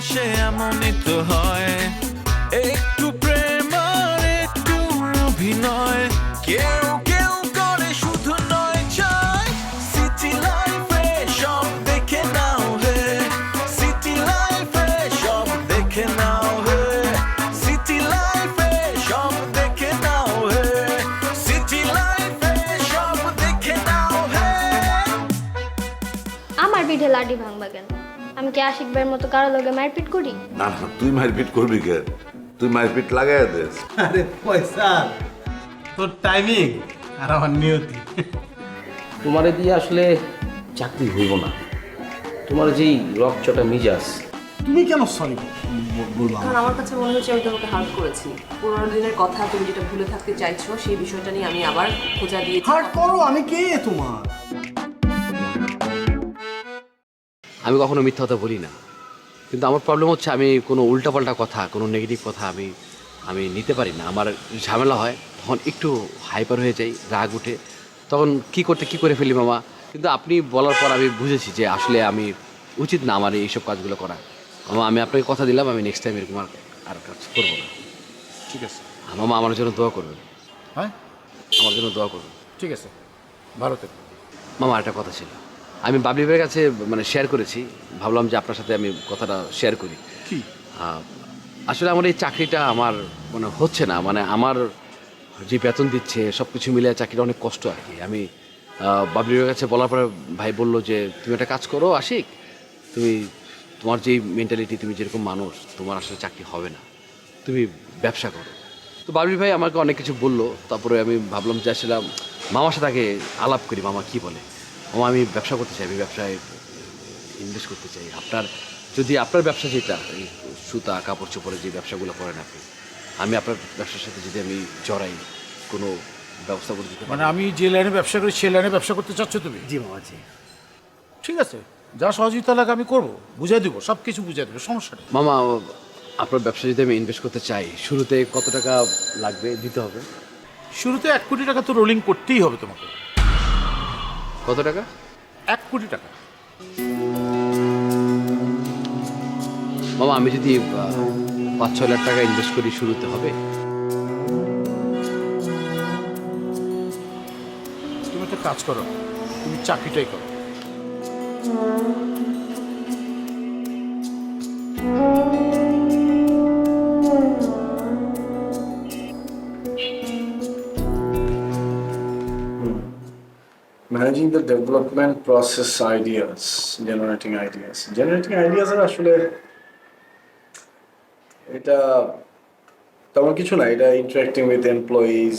চারিপাশে এমনই তো হয়। একটু প্রেম আর একটু অভিনয়। কেউ কেউ করে শুধু নয় চায়। সিটি লাইফে সব দেখে নাও হে। সিটি লাইফে সব দেখে নাও হে। সিটি লাইফে সব দেখে নাও হে। সিটি লাইফে সব দেখে নাও হে। আমার পিঠে লাডি কেন আমি কি আশিক ভাইয়ের মতো কারও লগে মারপিট করি? না না তুই মারপিট করবি কে? তুই মারপিট লাগাই দে। আরে পয়সা তোর টাইমিং আর আমার নিয়তি। তোমারে দিয়ে আসলে চাকরি হইব না। তোমার যেই রকচটা মিজাজ। তুমি কেন সরি বলব কারণ আমার কাছে মনে হচ্ছে আমি তোমাকে হার্ট করেছি। পুরোনো দিনের কথা তুমি যেটা ভুলে থাকতে চাইছো সেই বিষয়টা নিয়ে আমি আবার খোঁজা দিয়েছি। হার্ট করো আমি কে তোমার? আমি কখনো মিথ্যা কথা বলি না। কিন্তু আমার প্রবলেম হচ্ছে আমি কোনো উল্টাপাল্টা কথা কোনো নেগেটিভ কথা আমি আমি নিতে পারি না। আমার ঝামেলা হয় তখন একটু হাইপার হয়ে যাই রাগ উঠে। তখন কি করতে কি করে ফেলি মামা? কিন্তু আপনি বলার পর আমি বুঝেছি যে আসলে আমি উচিত না আমার এইসব কাজগুলো করা। মামা আমি আপনাকে কথা দিলাম আমি নেক্সট টাইম এরকম আর আর কাজ করব না। ঠিক আছে। মামা আমার জন্য দোয়া করবেন। হ্যাঁ? আমার জন্য দোয়া করবেন। ঠিক আছে। ভারতে। মামা একটা কথা ছিল। আমি বাবলি ভাইয়ের কাছে মানে শেয়ার করেছি। ভাবলাম যে আপনার সাথে আমি কথাটা শেয়ার করি। কি? আসলে আমার এই চাকরিটা আমার মানে হচ্ছে না। মানে আমার যে বেতন দিচ্ছে সব কিছু মিলে চাকরিটা অনেক কষ্ট আর কি। আমি বাবলি ভাইয়ের কাছে বলার পরে ভাই বলল যে তুমি একটা কাজ করো আশিক। তুমি তোমার যেই মেন্টালিটি তুমি যেরকম মানুষ তোমার আসলে চাকরি হবে না। তুমি ব্যবসা করো। তো বাবলি ভাই আমাকে অনেক কিছু বলল। তারপরে আমি ভাবলাম যে আসলে মামার সাথে আগে আলাপ করি। মামা কি বলে? আমি ব্যবসা করতে চাই আমি ব্যবসায় ইনভেস্ট করতে চাই। আপনার যদি আপনার ব্যবসা যেটা এই সুতা কাপড় চোপড়ের যে ব্যবসাগুলো করেন আপনি আমি আপনার ব্যবসার সাথে যদি আমি জড়াই কোনো ব্যবস্থা করে দিতে মানে আমি যে লাইনে ব্যবসা করি সেই লাইনে ব্যবসা করতে চাচ্ছ তুমি? জি মামা জি। ঠিক আছে। যা সহযোগিতা লাগে আমি করব বুঝাই দেবো সব কিছু বুঝাই দেবো সমস্যা নেই। মামা আপনার ব্যবসা যদি আমি ইনভেস্ট করতে চাই শুরুতে কত টাকা লাগবে দিতে হবে? শুরুতে এক কোটি টাকা তো রোলিং করতেই হবে তোমাকে। কত টাকা? এক কোটি টাকা। বাবা আমি যদি পাঁচ ছয় লাখ টাকা ইনভেস্ট করি শুরুতে হবে? তুমি একটা কাজ করো তুমি চাকরিটাই করো। The development process ideas, generating ideas. Generating ideas এর আসলে এটা তেমন কিছু না, এটা ইন্টারাক্টিং উইথ এমপ্লয়িজ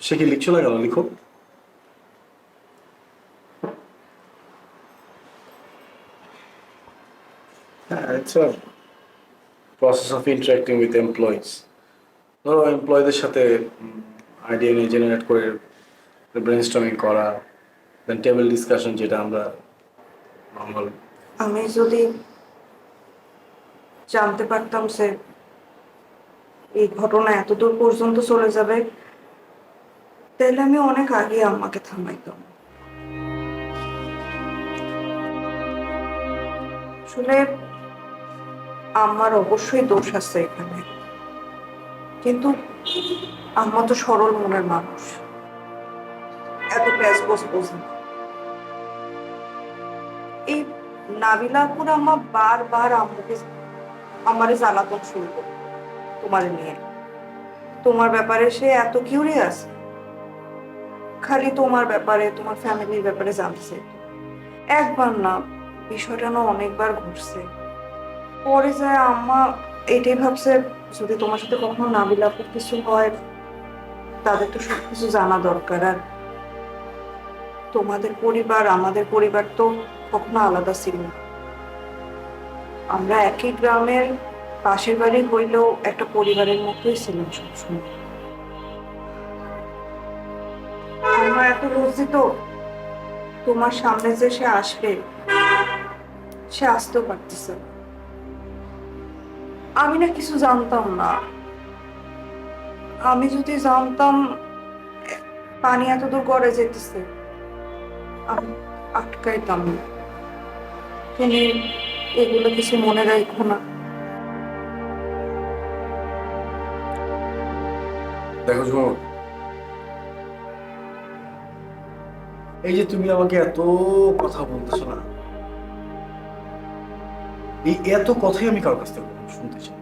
সে কি লিখছো না কেন? লিখো। হ্যাঁ process of interacting with employees ধরো এমপ্লয়ীদের সাথে আইডিয়া নিয়ে জেনারেট করে ব্রেনস্টর্মিং করা দেন টেবিল ডিসকাশন যেটা আমরা নর্মাল আমি যদি জানতে পারতাম যে এই ঘটনা এত দূর পর্যন্ত চলে যাবে, তাহলে আমি অনেক আগে আম্মাকে থামাইতাম। আসলে আমার অবশ্যই দোষ আছে এখানে। কিন্তু আম্মা তো সরল মনের মানুষ। এত প্যাসবোস বোঝে না এই নাবিলাপুর আমার বারবার আম্মুকে আমারে জ্বালাতন শুরু করে, তোমার নিয়ে। তোমার ব্যাপারে সে এত কিউরিয়াস খালি তোমার ব্যাপারে, তোমার ফ্যামিলির ব্যাপারে জানছে। একবার না, বিষয়টা না অনেকবার ঘুরছে পরে যায় আম্মা এটাই ভাবছে, যদি তোমার সাথে কখনো নাবিলাপুর কিছু হয়, তাদের তো সবকিছু জানা দরকার। আর তোমাদের পরিবার, আমাদের পরিবার তো কখনো আলাদা ছিল না। আমরা একই গ্রামের পাশের বাড়ি হইলেও একটা পরিবারের মতোই ছিলাম সবসময়। এত লজ্জিত তোমার সামনে যে সে আসবে, সে আসতেও পারতেছে আমি না কিছু জানতাম না। আমি যদি জানতাম, পানি এত দূর গড়ে যেতেছে। আটকাইতাম। না তুমি এগুলো কিছু মনে রাখো না। দেখো এই যে তুমি আমাকে এত কথা বলতেছো না, এই এত কথাই আমি কারোর কাছ থেকে শুনতে চাই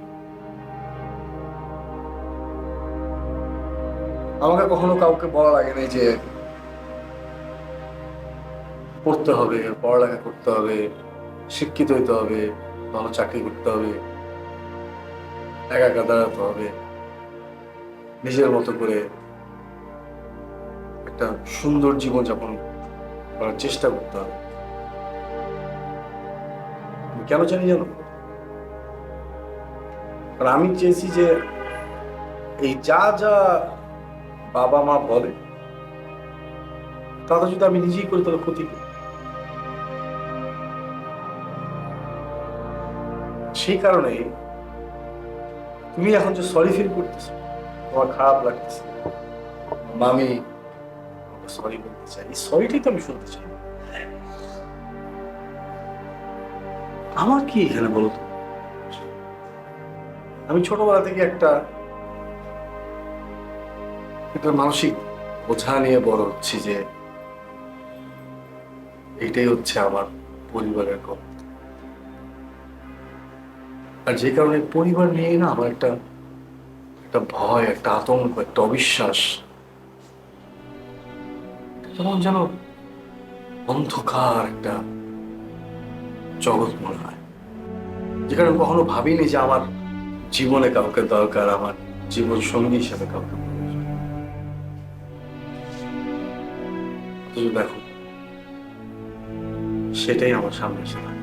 আমাকে কখনো কাউকে বলা লাগে না যে পড়তে হবে, পড়ালেখা করতে হবে, শিক্ষিত হইতে হবে, ভালো চাকরি করতে হবে একা একা দাঁড়াতে হবে। নিজের মতো করে একটা সুন্দর জীবনযাপন করার চেষ্টা করতে হবে। কেন জানি জানো? আর আমি চেয়েছি যে এই যা যা বাবা মা বলে, তাতে যদি আমি নিজেই করি তাহলে ক্ষতি কি? সেই কারণে তুমি এখন যে সরি ফিল করতেছো, তোমার খারাপ লাগতেছে। মামি সরি বলতে চাই। এই সরিটাই তো আমি শুনতে চাই। আমার কি এখানে বলো তো? আমি ছোটবেলা থেকে একটা একটা মানসিক বোঝা নিয়ে বড় হচ্ছি যে এটাই হচ্ছে আমার পরিবারের কথা আর যে কারণে পরিবার নিয়ে না আমার একটা একটা ভয়, একটা আতঙ্ক, একটা অবিশ্বাস কেমন যেন অন্ধকার একটা জগৎ মনে হয় যেখানে কখনো ভাবিনি যে আমার জীবনে কাউকে দরকার, আমার জীবন সঙ্গী হিসাবে কাউকে। দেখো, সেটাই আমার সামনে এসে।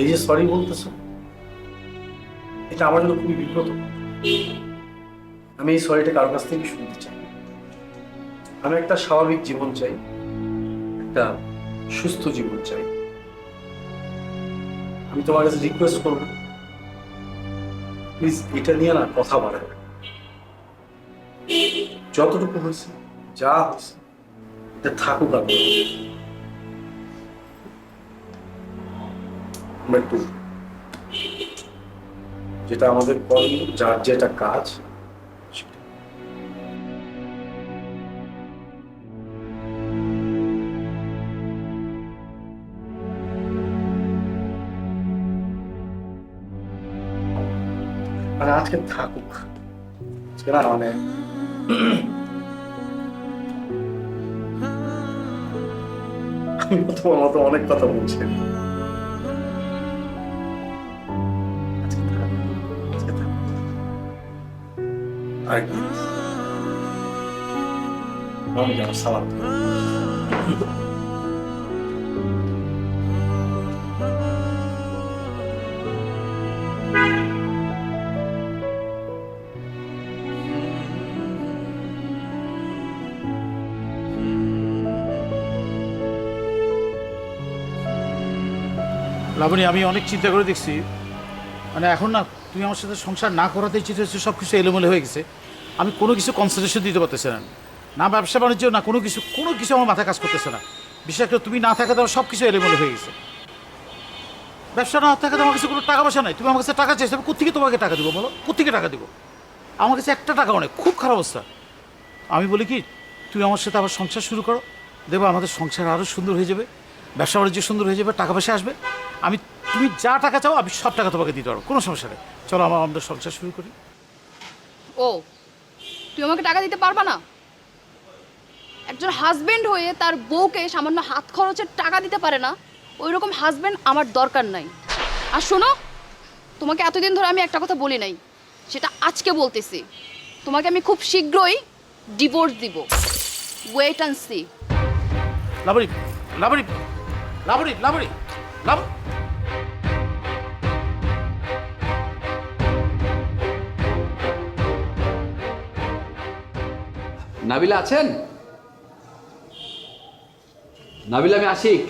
এই যে সরি বলতেছো, এটা আমার জন্য খুবই বিব্রত। আমি এই সরিটা কারোর কাছ থেকে শুনতে চাই। আমি একটা স্বাভাবিক জীবন চাই, একটা সুস্থ জীবন চাই। আমি তোমার কাছে রিকোয়েস্ট করব প্লিজ এটা নিয়ে না কথা বাড়াবে যতটুকু হয়েছে, যা হয়েছে, এটা থাকুক আর একটু যেটা আমাদের কর্ম যার যেটা কাজ মানে আজকে থাকুক। আজকে না মানে তোমার মতো অনেক কথা বলছি। আমি যেন সালাম। লাবণী আমি অনেক চিন্তা করে দেখছি মানে এখন না তুমি আমার সাথে সংসার না করাতেই চিন্তা হচ্ছে সব কিছু এলোমেলো হয়ে গেছে। আমি কোনো কিছু কনসেন্ট্রেশন দিতে পারতেছি না। না ব্যবসা বাণিজ্য, না কোনো কিছু কোনো কিছু আমার মাথায় কাজ করতেছে না। বিশেষ করে তুমি না থাকাতে আমার সব কিছু এলোমেলো হয়ে গেছে। ব্যবসা না থাকাতে আমার কাছে কোনো টাকা পয়সা নাই। তুমি আমার কাছে টাকা চাইছো, আমি কোথেকে তোমাকে টাকা দিব বলো? কোথেকে টাকা দিব? আমার কাছে একটা টাকা অনেক খুব খারাপ অবস্থা। আমি বলি কি, তুমি আমার সাথে আবার সংসার শুরু করো। দেখব আমাদের সংসার আরও সুন্দর হয়ে যাবে, ব্যবসা বাণিজ্য সুন্দর হয়ে যাবে, টাকা পয়সা আসবে। আমি তুমি যা টাকা চাও আমি সব টাকা তোমাকে দিতে পারব কোনো সমস্যা নেই। চলো আমার আমাদের সংসার শুরু করি। ও তুই আমাকে টাকা দিতে পারবা না? একজন হাজবেন্ড হয়ে তার বউকে সামান্য হাত খরচের টাকা দিতে পারে না ওই রকম হাজবেন্ড আমার দরকার নাই। আর শোনো তোমাকে এতদিন ধরে আমি একটা কথা বলি নাই সেটা আজকে বলতেছি। তোমাকে আমি খুব শীঘ্রই ডিভোর্স দিব। Wait and see Laboni Laboni Laboni Laboni লাব Nabila আছেন? নাবিলা আমি আশিক।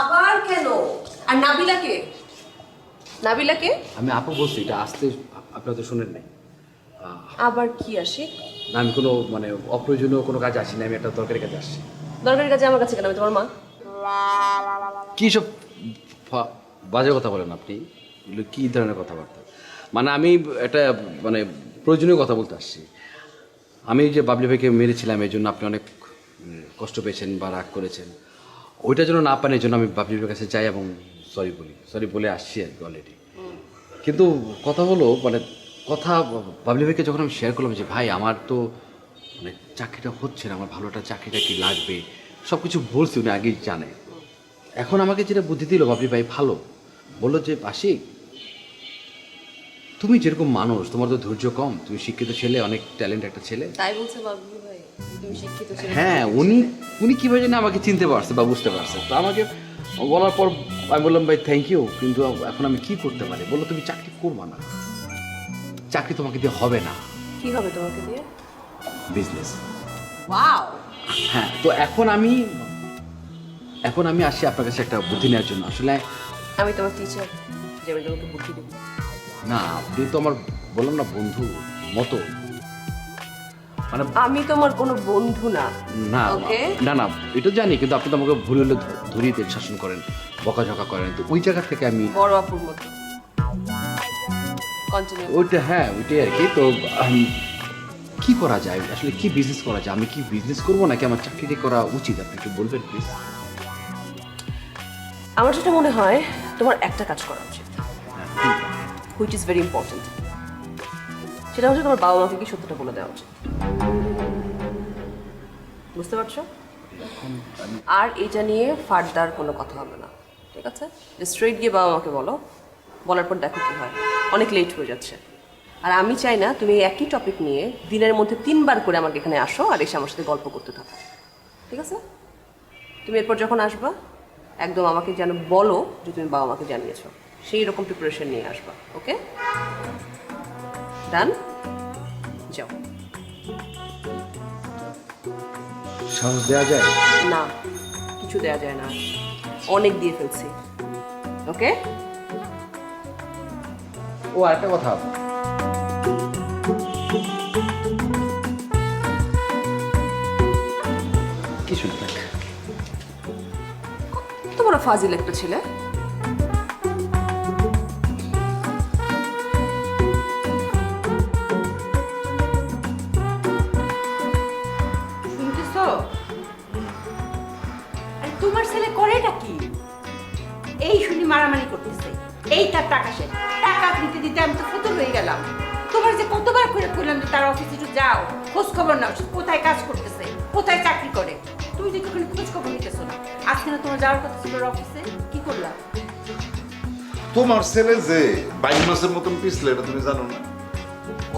আবার কেন? আর নাবিলাকে নাবিলাকে আমি আপু বলছি এটা আসতে আপনারা তো শুনেন নাই। আবার কি আশিক? না আমি কোনো মানে অপ্রয়োজনীয় কোনো কাজে আসি না আমি একটা দরকারি কাজে আসছি। দরকারি কাজে আমার কাছে কেন? আমি তোমার মা। কী সব বাজে কথা বলেন আপনি? এগুলো কী ধরনের কথাবার্তা? মানে আমি একটা মানে প্রয়োজনীয় কথা বলতে আসছি। আমি যে বাবলি ভাইকে মেরেছিলাম এই জন্য আপনি অনেক কষ্ট পেয়েছেন বা রাগ করেছেন। ওইটা যেন না পান এই জন্য আমি বাবলি ভাইয়ের কাছে যাই এবং সরি বলি। সরি বলে আসছি আর কি অলরেডি কিন্তু কথা হলো মানে কথা বাবলি ভাইকে যখন আমি শেয়ার করলাম যে ভাই আমার তো মানে চাকরিটা হচ্ছে না আমার ভালোটা চাকরিটা কি লাগবে? সব কিছু বলছি উনি আগেই জানে। এখন আমাকে যেটা বুদ্ধি দিল বাপরি ভাই ভালো। বলল যে আশিক তুমি যেরকম মানুষ তোমার তো ধৈর্য কম। তুমি শিক্ষিত ছেলে অনেক ট্যালেন্ট একটা ছেলে। তাই বলছে বাবলু ভাই তুমি শিক্ষিত ছেলে। হ্যাঁ উনি উনি কীভাবে জানি আমাকে চিনতে পারছে বা বুঝতে পারছে। তো আমাকে বলার পর আমি বললাম ভাই থ্যাংক ইউ কিন্তু এখন আমি কি করতে পারি? বলল তুমি চাকরি করবা না। চাকরি তোমাকে দিয়ে হবে না। কি হবে তোমাকে দিয়ে? বিজনেস ওয়াও হ্যাঁ তো এখন আমি এখন আমি আসি আপনার কাছে একটা বুদ্ধি নেওয়ার জন্য। আসলে আমি তোমার টিচার যে আমি তোমাকে বুদ্ধি দেবো। না আপনি তো আমার বললাম না বন্ধু মতো। মানে আমি তোমার কোনো বন্ধু না। না ওকে না না এটা জানি কিন্তু আপনি তো আমাকে ভুল হলে ধরিয়ে দেন শাসন করেন বকাঝকা করেন। তো ওই জায়গা থেকে আমি বড় আপুর মতো। ওইটা হ্যাঁ ওইটাই আর কি। তো কি করা যায়? আসলে কি বিজনেস করা যায়? আমি কি বিজনেস করব নাকি আমার চাকরিটি করা উচিত? আপনি একটু বলবেন প্লিজ আমার যেটা মনে হয় তোমার একটা কাজ করা উচিত। হুইচ ইজ ভেরি ইম্পর্টেন্ট সেটা হচ্ছে তোমার বাবা মাকে কি সত্যটা বলে দেওয়া উচিত। বুঝতে পারছ? আর এটা নিয়ে ফার্দার কোনো কথা হবে না, ঠিক আছে? স্ট্রেট গিয়ে বাবা মাকে বলো। বলার পর দেখো কি হয়। অনেক লেট হয়ে যাচ্ছে। আর আমি চাই না তুমি একই টপিক নিয়ে দিনের মধ্যে তিনবার করে আমাকে এখানে আসো আর এসে আমার সাথে গল্প করতে থাকো। ঠিক আছে? তুমি এরপর যখন আসবা, একদম আমাকে যেন বলো যে তুমি বাবা মাকে জানিয়েছো। সেই রকম প্রিপারেশন নিয়ে আসবা ওকে ডান যাও। সাহস দেওয়া যায়? না কিছু দেয়া যায় না। অনেক দিয়ে ফেলছি ওকে ও আরেকটা কথা। কিছু না। তোমার ফাজিল একটা ছেলে। মারামারি করতেছে। এই তার টাকা সে। টাকা দিতে দিতে আমি তো ফতুর হয়ে গেলাম। তোমার যে কতবার করে কইলাম যে তার অফিসে একটু যাও খোঁজ খবর নাও কোথায় কাজ করতেছে, কোথায় চাকরি করে? তুমি যে কখনো খোঁজ খবর নিতেছো না। আজকে না তোমার যাওয়ার কথা ছিল অফিসে কি করলা? তোমার ছেলে যে বাইশ মাসের মতন পিছলে, এটা তুমি জানো না?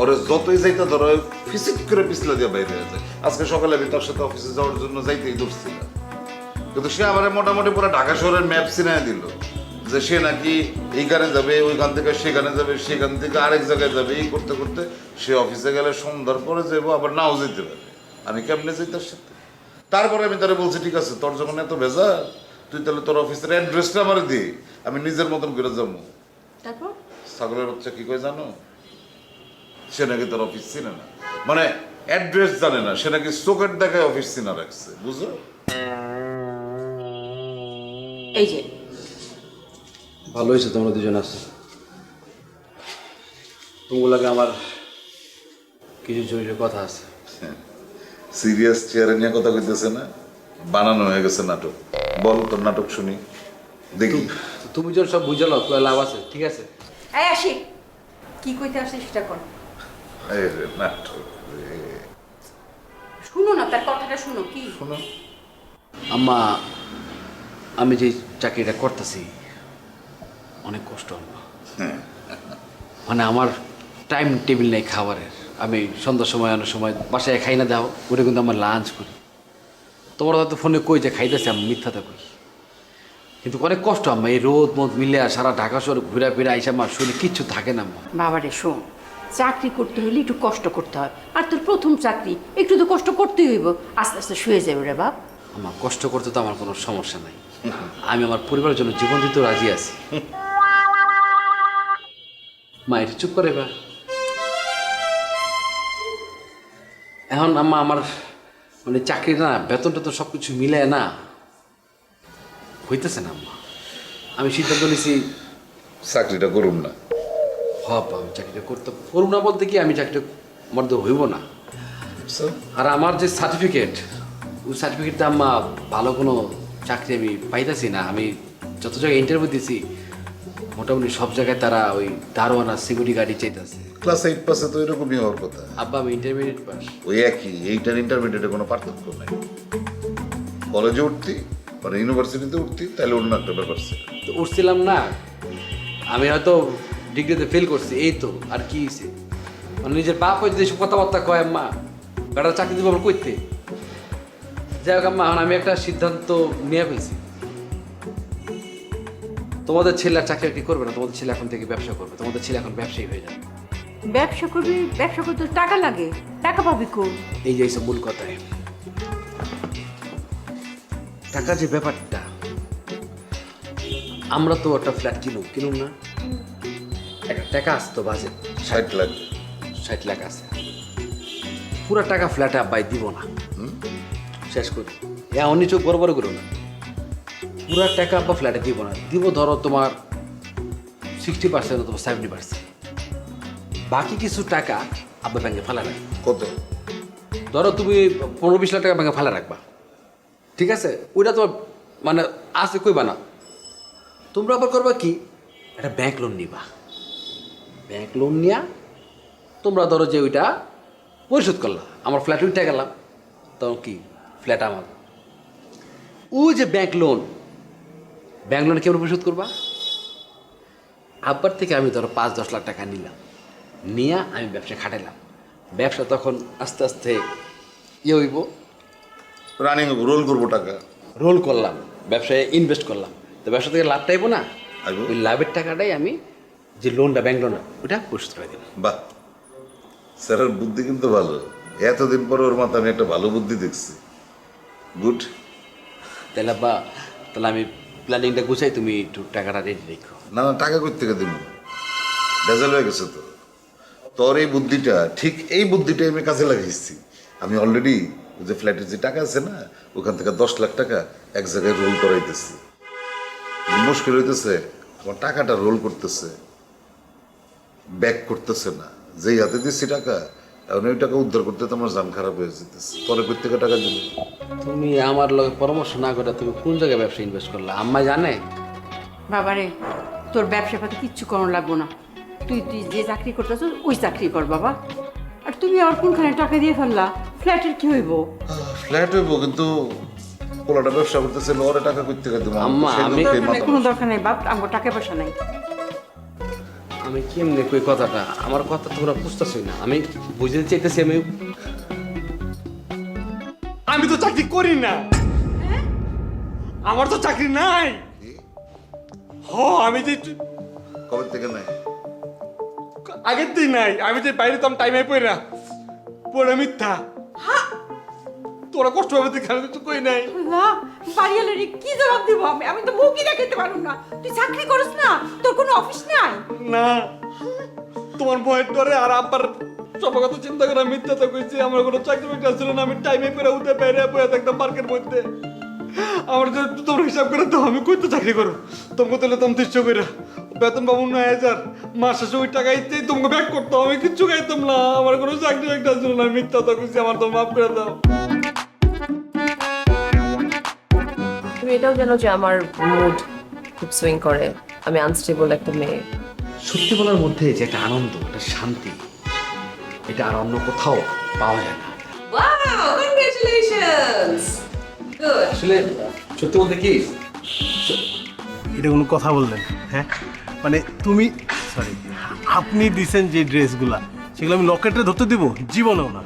ওরে যতই যাইতে ধরো ফিসিক করে পিছলে দিয়ে বাইরে যায়। আজকে সকালে আমি তার সাথে অফিসে যাওয়ার জন্য যাইতেই ধরছিলাম কিন্তু সে আমার মোটামুটি পুরো ঢাকা শহরের ম্যাপ চিনায় দিল। যে সে নাকি এইখানে যাবে ওইখান থেকে সেখানে যাবে সেখান থেকে আরেক জায়গায় যাবে এই করতে করতে সে অফিসে গেলে সন্ধ্যার পরে যাব আবার নাও যেতে পারে আমি কেমনে যাই তার সাথে? তারপরে আমি তারা বলছি ঠিক আছে তোর যখন এত ভেজা তুই তাহলে তোর অফিসের অ্যাড্রেসটা আমার দি আমি নিজের মতন করে যাব। তারপর? ছাগলের বাচ্চা কি করে জানো? সে নাকি তোর অফিস চিনে না। মানে অ্যাড্রেস জানে না সে নাকি চোখের দেখায় অফিস চিনা রাখছে বুঝো এই যে ভালো হয়েছে তোমরা দুজন আসছো তোমাগুলোকে আমার কিছু জরুরি কথা আছে। সিরিয়াস চেয়ারে নিয়ে কথা কইতেছে না? বানানো হয়ে গেছে নাটক। বল তোর নাটক শুনি। দেখি। তুমি যখন সব বুঝালো তোমার লাভ আছে ঠিক আছে? এই আসি। কি কইতে আসছে সেটা কর। এই রে, নাটক রে। শুনো না তার কথাটা শুনো কি? শোনো। আম্মা আমি যে চাকরিটা করতেছি অনেক কষ্ট আম্মা মানে আমার টাইম টেবিল নেই খাবারের। আমি সন্ধ্যার সময় অনেক সময় বাসায় খাই না দাও ওটা কিন্তু আমার লাঞ্চ করি। তোমার হয়তো ফোনে কই যে খাইতেছে আমি মিথ্যাটা কই। কিন্তু অনেক কষ্ট আম্মা এই রোদ মোদ মিলে আর সারা ঢাকা শহর ঘুরে ফিরে আইসা আমার শরীরে কিচ্ছু থাকে না আম্মা। বাবারে শোন চাকরি করতে হলে একটু কষ্ট করতে হয়। আর তোর প্রথম চাকরি একটু তো কষ্ট করতেই হইব। আস্তে আস্তে শুয়ে যাবে রে বাপ। আমার কষ্ট করতে তো আমার কোনো সমস্যা নাই। আমি আমার পরিবারের জন্য জীবন দিতেও রাজি আছি। মা এটা চুপ করে বা। এখন আম্মা আমার মানে চাকরি না বেতন টেতন সব কিছু মিলে না। হইতেছে না আম্মা। আমি সিদ্ধান্ত নিছি চাকরিটা করুন না। হব আমি চাকরিটা করতে করব না বলতে কি আমি চাকরিটা মধ্যে হইব না। আর আমার যে সার্টিফিকেট ওই সার্টিফিকেটটা আম্মা ভালো কোনো চাকরি আমি পাইতেছি না। আমি যত জায়গায় ইন্টারভিউ দিছি মোটামুটি সব জায়গায় তারা ওই দারোয়ানা সিকিউরিটি গাড়ি চাইতেছে। ক্লাস এইট পাসে তো এরকমই হওয়ার কথা। আব্বা আমি ইন্টারমিডিয়েট পাস ওই একই এইটার ইন্টারমিডিয়েটে কোনো পার্থক্য নাই। কলেজে উঠতি মানে ইউনিভার্সিটিতে উঠতি তাহলে অন্য একটা ব্যাপার ছিল। তো উঠছিলাম না। আমি হয়তো ডিগ্রিতে ফেল করছি এই তো আর কি হয়েছে মানে নিজের বাপ হয়ে যদি এসব কথাবার্তা কয় আম্মা বেটার চাকরি দিব আমরা করতে যাই হোক আম্মা এখন আমি একটা সিদ্ধান্ত নিয়ে ফেলছি। তোমাদের ছেলে চাকরি বাকরি করবে না তোমাদের ছেলে এখন থেকে ব্যবসা করবে তোমাদের ছেলে এখন ব্যবসায়ী হয়ে যাবে। ব্যবসা করবি ব্যবসা করতে টাকা লাগে টাকা পাবি কোন এই যে এইসব মূল কথায়। টাকার যে ব্যাপারটা আমরা তো একটা ফ্ল্যাট কিনুম কিনুম না? একটা টাকা আসতো বাজে। ষাট লাখ। ষাট লাখ আছে। পুরো টাকা ফ্ল্যাটে আব্বাই দিব না। শেষ করি। এমন চোখ বড় বড় করো না। পুরো টাকা আব্বা ফ্ল্যাটে দিব না। দিব ধরো তোমার সিক্সটি পার্সেন্ট অথবা সেভেন্টি পার্সেন্ট বাকি কিছু টাকা আব্বা ব্যাংকে ফেলা রাখবে কত? ধরো তুমি পনেরো বিশ লাখ টাকা ব্যাংকে ফেলা রাখবা। ঠিক আছে? ওইটা তোমার মানে আছে কইবা না। তোমরা আবার করবা কি? একটা ব্যাংক লোন নিবা। ব্যাংক লোন নিয়া তোমরা ধরো যে ওইটা পরিশোধ করলা। আমার ফ্ল্যাট উঠে গেলাম। তখন কি? ফ্ল্যাট আমার। ওই যে ব্যাংক লোন ব্যাংক লোন কেমন পরিশোধ করবা? আব্বার থেকে আমি ধরো পাঁচ দশ লাখ টাকা নিলাম। নিয়ে আমি ব্যবসা খাটাইলাম। ব্যবসা তখন আস্তে আস্তে ইয়ে হইব। রানিং রোল করব টাকা। রোল করলাম। ব্যবসায় ইনভেস্ট করলাম। তো ব্যবসা থেকে লাভ টাইবো না। ওই লাভের টাকাটাই আমি যে লোনটা ব্যাংক লোন ওটা পরিশোধ করে দিলাম। বাহ। স্যারের বুদ্ধি কিন্তু ভালো। এতদিন পর ওর মাথায় আমি একটা ভালো বুদ্ধি দেখছি। গুড তাহলে বা তাহলে আমি প্ল্যানিংটা গুছাই তুমি একটু টাকাটা রেডি রেখো। না না, টাকা কই থেকে দিব ভেজাল হয়ে গেছে তো। তোর এই বুদ্ধিটা, ঠিক এই বুদ্ধিটাই আমি কাজে লাগিয়েছি। আমি অলরেডি যে ফ্ল্যাটের যে টাকা আছে না, ওখান থেকে দশ লাখ টাকা এক জায়গায় রোল করাইতেছি। মুশকিল হইতেছে, আমার টাকাটা রোল করতেছে। ব্যাক করতেছে না। যেই হাতে দিচ্ছি টাকা এখন ওই টাকা উদ্ধার করতে তো আমার জান খারাপ হয়ে যেতেছে। পরে কই টাকা দিবি। তুমি আমার লগে পরামর্শ না করে তুমি কোন জায়গায় ব্যবসা ইনভেস্ট করলা? আম্মা জানে? বাবারে তোর ব্যবসা পাতি কিচ্ছু করানো লাগবো না। তুই তুই যে চাকরি করতেছ ওই চাকরি কর বাবা। আর তুমি আর কোনখানে টাকা দিয়ে ফেললা? ফ্ল্যাটের কি হইব? ফ্ল্যাট হইব কিন্তু পোলাটা ব্যবসা করতেছে ওরে টাকা কই থেকে আম্মা, আমি- কোনো দরকার নেই বাপ আমার টাকা পয়সা নাই। আমি কেমনে কই কথাটা? আমার কথা তোমরা বুঝতেছই না। আমি বুঝতে চাইতেছি আমি আমি তো চাকরি করি না। আমার তো চাকরি নাই। হ আমি যে কবে থেকে নাই? আগের দিন নাই। আমি যে বাইরে তো টাইমে পড়ে না। পড়ে মিথ্যা। তোরা কষ্ট হবে দেখে আমি তো কই নাই? আল্লাহ বাড়িওয়ালারে কি জবাব দিব আমি? আমি তো মুখই দেখাতে পারুম না। তুই চাকরি করিস না তোর কোনো অফিস নাই? না তোমার ভয়ের ডরে আর আব্বার সব কথা চিন্তা করে মিথ্যা তো কইছি আমার কোনো চাকরি বাকরি ছিল না আমি টাইমে পেরে উঠে বাইরে বয়ে থাকতাম পার্কের মধ্যে। আমার যে তোমরা হিসাব করে তো আমি কই তো চাকরি করো তোমাকে তাহলে তুমি তিনশো করে বেতন পাবো নয় হাজার। মাস শেষে ওই টাকা ইতেই তোমাকে ব্যাক করতাম আমি কিচ্ছু খাইতাম না। আমার কোনো চাকরি বাকরি ছিল না মিথ্যা তো কইছি আমার তো মাফ করে দাও। তুমি এটাও জানো যে আমার মুড খুব সুইং করে। আমি আনস্টেবল একটা মেয়ে। সত্যি বলার মধ্যে যে একটা আনন্দ একটা শান্তি এটা আর অন্য কোথাও পাওয়া যায় না। ওয়াও কংগ্রাচুলেশনস গুড আসলে সত্যি বলতে কি এটা কোনো কথা বললেন হ্যাঁ? মানে তুমি সরি আপনি দিছেন যে ড্রেসগুলা সেগুলো আমি লকেটে ধরতে দিব জীবনেও না।